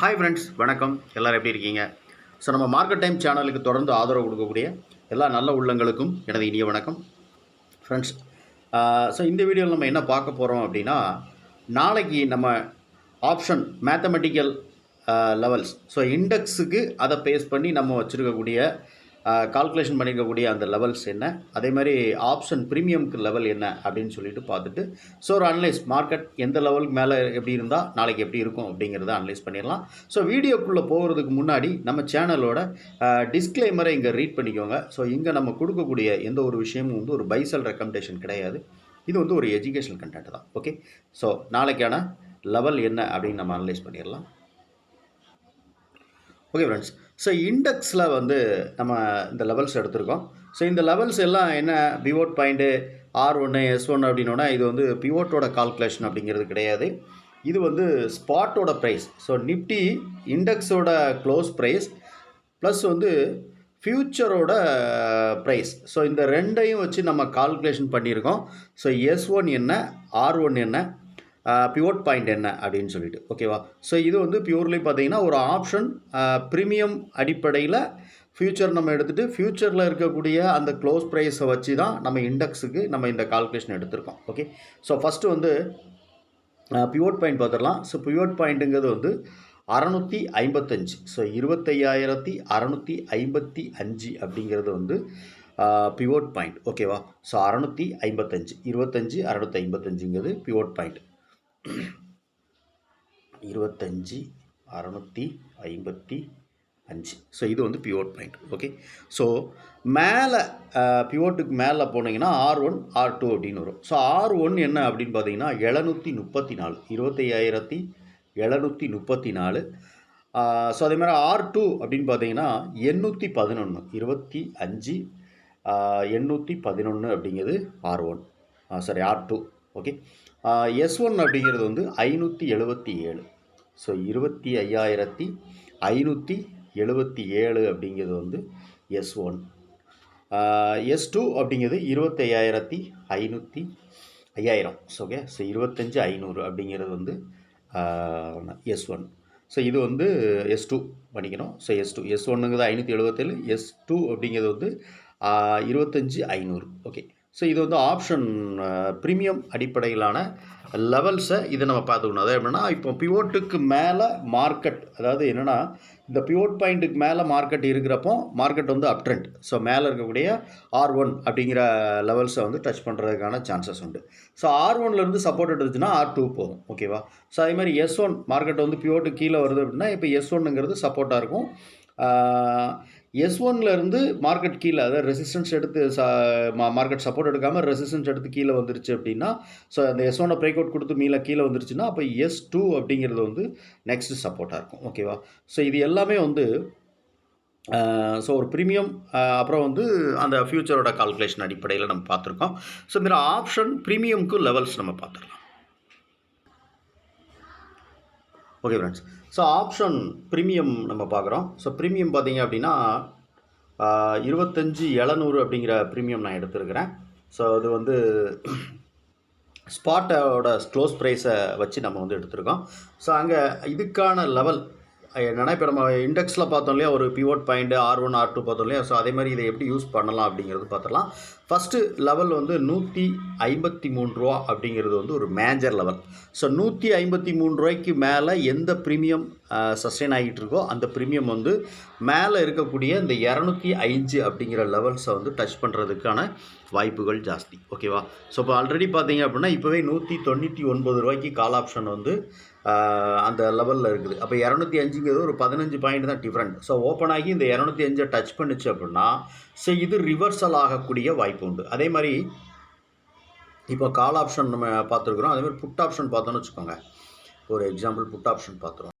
Hi friends வணக்கம். எல்லோரும் எப்படி இருக்கீங்க? ஸோ நம்ம மார்க்கெட் டைம் சேனலுக்கு தொடர்ந்து ஆதரவு கொடுக்கக்கூடிய எல்லா நல்ல உள்ளங்களுக்கும் எனது இனிய வணக்கம். ஃப்ரெண்ட்ஸ் ஸோ இந்த வீடியோவில் நம்ம என்ன பார்க்க போகிறோம் அப்படின்னா நாளைக்கு நம்ம ஆப்ஷன் மேத்தமெட்டிக்கல் லெவல்ஸ் ஸோ இண்டெக்ஸுக்கு அதை பேஸ் பண்ணி நம்ம வச்சுருக்கக்கூடிய கால்குலேஷன் பண்ணியிருக்கக்கூடிய அந்த லெவல்ஸ் என்ன? அதே மாதிரி ஆப்ஷன் ப்ரீமியம்க்கு லெவல் என்ன அப்படின்னு சொல்லிட்டு பார்த்துட்டு ஸோ ஒரு அனலைஸ் மார்க்கெட் எந்த லெவலுக்கு மேலே எப்படி இருந்தால் நாளைக்கு எப்படி இருக்கும் அப்படிங்கிறத அனலைஸ் பண்ணிடலாம். ஸோ வீடியோக்குள்ளே போகிறதுக்கு முன்னாடி நம்ம சேனலோட டிஸ்க்ளைமரை இங்கே ரீட் பண்ணிக்கோங்க. ஸோ இங்கே நம்ம கொடுக்கக்கூடிய எந்த ஒரு விஷயமும் வந்து ஒரு பைசல் ரெக்கமெண்டேஷன் கிடையாது. இது வந்து ஒரு எஜுகேஷனல் கண்டென்ட் தான். ஓகே ஸோ நாளைக்கான லெவல் என்ன அப்படின்னு நம்ம அனலைஸ் பண்ணிடலாம். ஓகே ஃப்ரெண்ட்ஸ் ஸோ இண்டெக்ஸில் வந்து நம்ம இந்த லெவல்ஸ் எடுத்திருக்கோம். ஸோ இந்த லெவல்ஸ் எல்லாம் என்ன? பிவோட் பாயிண்ட்டு ஆர் ஒன்று எஸ் ஒன் அப்படின்னோன்னா இது வந்து பிவோட்டோட கால்குலேஷன் அப்படிங்கிறது கிடையாது. இது வந்து ஸ்பாட்டோட ப்ரைஸ் ஸோ நிஃப்டி இண்டெக்ஸோட க்ளோஸ் ப்ரைஸ் ப்ளஸ் வந்து ஃப்யூச்சரோட ப்ரைஸ் ஸோ இந்த ரெண்டையும் வச்சு நம்ம கால்குலேஷன் பண்ணியிருக்கோம். ஸோ எஸ் ஒன் என்ன? ஆர் ஒன் என்ன? பிவோட் பாயிண்ட் என்ன அப்படின்னு சொல்லிட்டு ஓகேவா ஸோ இது வந்து பியூர்லி பார்த்தீங்கன்னா ஒரு ஆப்ஷன் ப்ரீமியம் அடிப்படையில் ஃப்யூச்சர் நம்ம எடுத்துகிட்டு ஃப்யூச்சரில் இருக்கக்கூடிய அந்த க்ளோஸ் ப்ரைஸை வச்சு தான் நம்ம இண்டெக்ஸுக்கு நம்ம இந்த கால்குலேஷன் எடுத்திருக்கோம் ஓகே ஸோ ஃபஸ்ட்டு வந்து பிவோட் பாயிண்ட் பார்த்துடலாம். ஸோ பிவோட் பாயிண்ட்டுங்கிறது வந்து அறநூற்றி ஐம்பத்தஞ்சு. ஸோ இருபத்தையாயிரத்தி அறநூற்றி ஐம்பத்தி அஞ்சு அப்படிங்கிறது வந்து பிவோட் பாயிண்ட் ஓகேவா ஸோ அறநூற்றி ஐம்பத்தஞ்சு. இருபத்தஞ்சி அறநூற்றி ஐம்பத்தஞ்சுங்கிறது பிவோட் பாயிண்ட் இருபத்தஞ்சி அறநூற்றி ஐம்பத்தி அஞ்சு. ஸோ இது வந்து பிவோட் பாயிண்ட் ஓகே ஸோ மேலே பிவோட்டுக்கு மேலே போனீங்கன்னா ஆர் ஒன் ஆர் டூ அப்படின்னு வரும். ஸோ ஆர் ஒன் என்ன அப்படின்னு பார்த்தீங்கன்னா எழுநூற்றி முப்பத்தி நாலு இருபத்தையாயிரத்தி எழுநூற்றி முப்பத்தி நாலு ஸோ அதே மாதிரி ஆர் டூ அப்படின்னு பார்த்தீங்கன்னா எண்ணூற்றி பதினொன்று இருபத்தி அஞ்சு எண்ணூற்றி பதினொன்று அப்படிங்கிறது R one sorry R two okay S one அப்படிங்கிறது வந்து ஐநூற்றி எழுபத்தி ஏழு. ஸோ இருபத்தி ஐயாயிரத்தி ஐநூற்றி எழுபத்தி ஏழு அப்படிங்கிறது வந்து எஸ் ஒன் எஸ் டூ அப்படிங்கிறது இருபத்தையாயிரத்தி ஐநூற்றி ஐயாயிரம். ஸோ ஓகே ஸோ இருபத்தஞ்சி ஐநூறு அப்படிங்கிறது வந்து எஸ் ஒன் ஸோ இது வந்து எஸ் டூ பண்ணிக்கணும். ஸோ எஸ் டூ எஸ் ஒன்னுங்கிறது ஐநூற்றி எழுபத்தேழு எஸ் டூ அப்படிங்கிறது வந்து இருபத்தஞ்சி ஐநூறு. ஓகே ஸோ இது வந்து ஆப்ஷன் ப்ரீமியம் அடிப்படையிலான லெவல்ஸை இதை நம்ம பார்த்துக்கணும். அதாவது எப்படின்னா இப்போ பிவோட்டுக்கு மேலே மார்க்கெட் அதாவது என்னென்னா இந்த பிவோட் பாயிண்ட்டுக்கு மேலே மார்க்கெட் இருக்கிறப்போ மார்க்கெட் வந்து அப் ட்ரெண்ட் ஸோ மேலே இருக்கக்கூடிய ஆர் ஒன் அப்படிங்கிற லெவல்ஸை வந்து டச் பண்ணுறதுக்கான சான்சஸ் உண்டு. ஸோ ஆர் ஒன்லேருந்து சப்போர்ட் எடுத்துச்சுன்னா ஆர் டூ போகும் ஓகேவா ஸோ அதே மாதிரி எஸ் ஒன் மார்க்கெட் வந்து பிவோட்டு கீழே வருது அப்படின்னா இப்போ எஸ் ஒன்னுங்கிறது சப்போர்ட்டாக இருக்கும். எஸ் ஒன்லேருந்து மார்க்கெட் கீழே அதாவது ரெசிஸ்டன்ஸ் எடுத்து ச மார்க்கெட் சப்போர்ட் எடுக்காமல் ரெசிஸ்டன்ஸ் எடுத்து கீழே வந்துருச்சு அப்படின்னா ஸோ அந்த எஸ் ஒன்னை பிரேக் அவுட் கொடுத்து மீள கீழே வந்துருச்சுன்னா அப்போ எஸ் டூ அப்படிங்கிறது வந்து நெக்ஸ்ட் சப்போர்ட்டாக இருக்கும். ஓகேவா ஸோ இது எல்லாமே வந்து ஸோ ஒரு ப்ரீமியம் அப்புறம் வந்து அந்த ஃப்யூச்சரோட கால்குலேஷன் அடிப்படையில் நம்ம பார்த்துருக்கோம். ஸோ இந்த ஆப்ஷன் ப்ரீமியம்க்கு லெவல்ஸ் நம்ம பார்த்துடலாம் okay friends so option premium நம்ம பார்க்குறோம். ஸோ ப்ரீமியம் பார்த்தீங்க அப்படின்னா இருபத்தஞ்சி எழுநூறு அப்படிங்கிற ப்ரீமியம் நான் எடுத்துருக்கிறேன். ஸோ அது வந்து ஸ்பாட்டோட க்ளோஸ் ப்ரைஸை வச்சு நம்ம வந்து எடுத்திருக்கோம். ஸோ அங்கே இதுக்கான லெவல் என்னென்னா இப்போ நம்ம இண்டெக்ஸில் பார்த்தோம் இல்லையா ஒரு pivot point R one R two பார்த்தோம் இல்லையா ஸோ அதே மாதிரி இதை எப்படி யூஸ் பண்ணலாம் அப்படிங்கிறது பார்த்துடலாம். ஃபஸ்ட்டு லெவல் வந்து நூற்றி ஐம்பத்தி மூணு ரூபா அப்படிங்கிறது வந்து ஒரு மேஜர் லெவல் ஸோ நூற்றி ஐம்பத்தி மூணு ரூபாய்க்கு மேலே எந்த ப்ரீமியம் சஸ்டெயின் ஆகிட்டு இருக்கோ அந்த ப்ரீமியம் வந்து மேலே இருக்கக்கூடிய இந்த இரநூத்தி ஐந்து அப்படிங்கிற லெவல்ஸை வந்து டச் பண்ணுறதுக்கான வாய்ப்புகள் ஜாஸ்தி. ஓகேவா ஸோ இப்போ ஆல்ரெடி பார்த்தீங்க அப்படின்னா இப்போவே நூற்றி தொண்ணூற்றி ஒன்பது ரூபாய்க்கு கால் ஆப்ஷன் வந்து அந்த லெவலில் இருக்குது. அப்போ இரநூத்தி அஞ்சுங்கிறது ஒரு பதினஞ்சு பாயிண்ட் தான் டிஃப்ரெண்ட் ஸோ ஓப்பன் ஆகி இந்த இரநூத்தி அஞ்சை டச் பண்ணுச்சு அப்படின்னா ஸோ இது ரிவர்சல் ஆகக்கூடிய வாய்ப்பு உண்டு. அதே மாதிரி இப்போ கால் ஆப்ஷன் நம்ம பார்த்துருக்குறோம். அதே மாதிரி புட் ஆப்ஷன் பார்த்தோன்னு வச்சுக்கோங்க. ஒரு எக்ஸாம்பிள் புட் ஆப்ஷன் பார்த்துருவோம்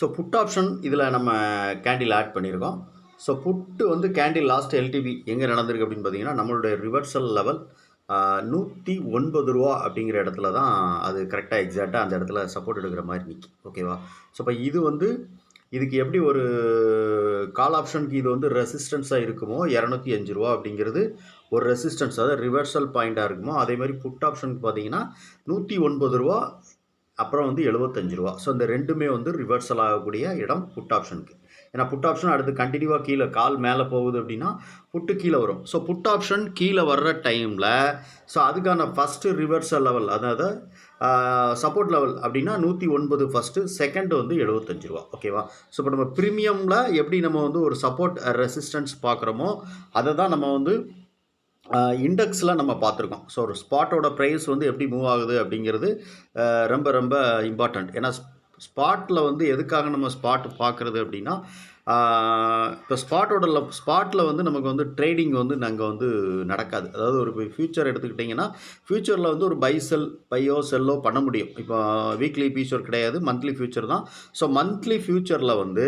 ஸோ புட் ஆப்ஷன் இதில் நம்ம கேண்டில் ஆட் பண்ணியிருக்கோம். ஸோ புட்டு வந்து கேண்டில் லாஸ்ட் எல்டிவி எங்கே நடந்திருக்கு அப்படின்னு பார்த்தீங்கன்னா நம்மளுடைய ரிவர்சல் லெவல் நூற்றி ஒன்பது ரூபா அப்படிங்கிற இடத்துல தான் அது கரெக்டாக எக்ஸாக்டாக அந்த இடத்துல சப்போர்ட் எடுக்கிற மாதிரி நிற்கி ஓகேவா ஸோ இப்போ இது வந்து இதுக்கு எப்படி ஒரு கால் ஆப்ஷனுக்கு இது வந்து ரெசிஸ்டன்ஸாக இருக்குமோ? இரநூத்தி அஞ்சு ரூபா அப்படிங்கிறது ஒரு ரெசிஸ்டன்ஸ் அதாவது ரிவர்சல் பாயிண்ட்டாக இருக்குமோ? அதே மாதிரி புட் ஆப்ஷனுக்கு பார்த்தீங்கன்னா நூற்றி ஒன்பது ரூபா அப்புறம் வந்து எழுபத்தஞ்சு ரூபா. ஸோ இந்த ரெண்டுமே வந்து ரிவர்சல் ஆகக்கூடிய இடம் புட் ஆப்ஷனுக்கு ஏன்னா புட் ஆப்ஷன் அடுத்து கண்டினியூவாக கீழே கால் மேலே போகுது அப்படின்னா புட்டு கீழே வரும். ஸோ புட் ஆப்ஷன் கீழே வர்ற டைமில் ஸோ அதுக்கான ஃபஸ்ட்டு ரிவர்சல் லெவல் அதாவது சப்போர்ட் லெவல் அப்படின்னா நூற்றி ஒன்பது ஃபஸ்ட்டு செகண்ட் வந்து எழுபத்தஞ்சு ரூபா. ஓகேவா ஸோ இப்போ நம்ம ப்ரீமியமில் எப்படி நம்ம வந்து ஒரு சப்போர்ட் ரெசிஸ்டன்ஸ் பார்க்குறோமோ அதை தான் நம்ம வந்து இண்டெக்ஸில் நம்ம பார்த்துருக்கோம். ஸோ ஒரு ஸ்பாட்டோட ப்ரைஸ் வந்து எப்படி மூவ் ஆகுது அப்படிங்கிறது ரொம்ப ரொம்ப இம்பார்ட்டண்ட் ஏன்னா ஸ்பாட்டில் வந்து எதுக்காக நம்ம ஸ்பாட் பார்க்குறது அப்படின்னா இப்போ ஸ்பாட்டோட ஸ்பாட்டில் வந்து நமக்கு வந்து ட்ரேடிங் வந்து நாங்கள் வந்து நடக்காது. அதாவது ஒரு ஃபியூச்சர் எடுத்துக்கிட்டிங்கன்னா ஃபியூச்சரில் வந்து ஒரு பை செல் பையோ செல்லோ பண்ண முடியும். இப்போ வீக்லி ஃபியூச்சர் கிடையாது மந்த்லி ஃபியூச்சர் தான். ஸோ மந்த்லி ஃபியூச்சரில் வந்து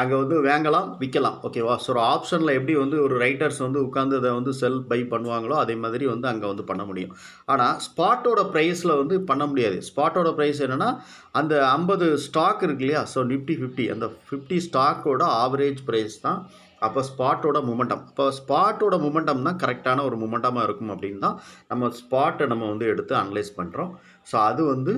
அங்கே வந்து வாங்கலாம் விற்கலாம் ஓகேவா ஸோ ஒரு ஆப்ஷனில் எப்படி வந்து ஒரு ரைட்டர்ஸ் வந்து உட்காந்து அதை வந்து செல் பை பண்ணுவாங்களோ அதே மாதிரி வந்து அங்கே வந்து பண்ண முடியும். ஆனால் ஸ்பாட்டோட ப்ரைஸில் வந்து பண்ண முடியாது. ஸ்பாட்டோட ப்ரைஸ் என்னென்னா அந்த ஐம்பது ஸ்டாக் இருக்கு இல்லையா? ஸோ நிஃப்டி ஃபிஃப்டி அந்த ஃபிஃப்டி ஸ்டாக்கோட ஆவரேஜ் ப்ரைஸ் தான் அப்போ ஸ்பாட்டோட மூமெண்டம் அப்போ ஸ்பாட்டோட மூமெண்டம் தான் கரெக்டான ஒரு மூமெண்டமாக இருக்கும் அப்படின்னு தான் நம்ம ஸ்பாட்டை நம்ம வந்து எடுத்து அனலைஸ் பண்ணுறோம் ஸோ அது வந்து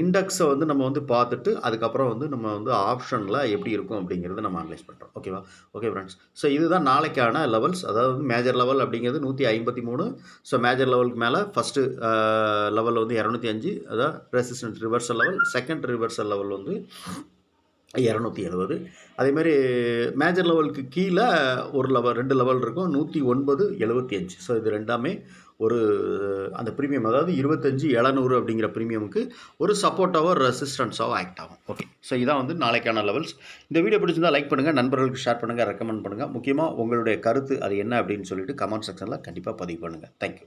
இண்டெக்ஸை வந்து நம்ம வந்து பார்த்துட்டு அதுக்கப்புறம் வந்து நம்ம வந்து ஆப்ஷனில் எப்படி இருக்கும் அப்படிங்கிறத நம்ம அனலைஸ் பண்ணுறோம் ஓகேவா ஓகே ஃப்ரெண்ட்ஸ் ஸோ இதுதான் நாளைக்கான லெவல்ஸ் அதாவது மேஜர் லெவல் அப்படிங்கிறது நூற்றி ஐம்பத்தி மூணு. ஸோ மேஜர் லெவலுக்கு மேலே ஃபஸ்ட்டு லெவல் வந்து இரநூத்தி அஞ்சு. அதாவது resistant reversal level second reversal level வந்து இரநூத்தி எழுபது அதேமாதிரி மேஜர் லெவலுக்கு கீழே ஒரு லெவல் ரெண்டு லெவல் இருக்கும். நூற்றி ஒன்பது எழுபத்தி அஞ்சு. ஸோ இது ரெண்டாமே ஒரு அந்த ப்ரீமியம் அதாவது இருபத்தஞ்சி எழுநூறு அப்படிங்கிற ப்ரீமியமுக்கு ஒரு சப்போர்ட்டாவோ ரெசிஸ்டன்ஸாவோ ஆக்ட் ஆகும். ஓகே ஸோ இதான் வந்து நாளைக்கான லெவல்ஸ் இந்த வீடியோ பிடிச்சிருந்தால் லைக் பண்ணுங்கள் நண்பர்களுக்கு ஷேர் பண்ணுங்கள் ரெக்கமெண்ட் பண்ணுங்கள் முக்கியமாக உங்களுடைய கருத்து அது என்ன அப்படின்னு சொல்லிட்டு கமெண்ட் செக்ஷனில் கண்டிப்பாக பதிவு பண்ணுங்கள் தேங்க்யூ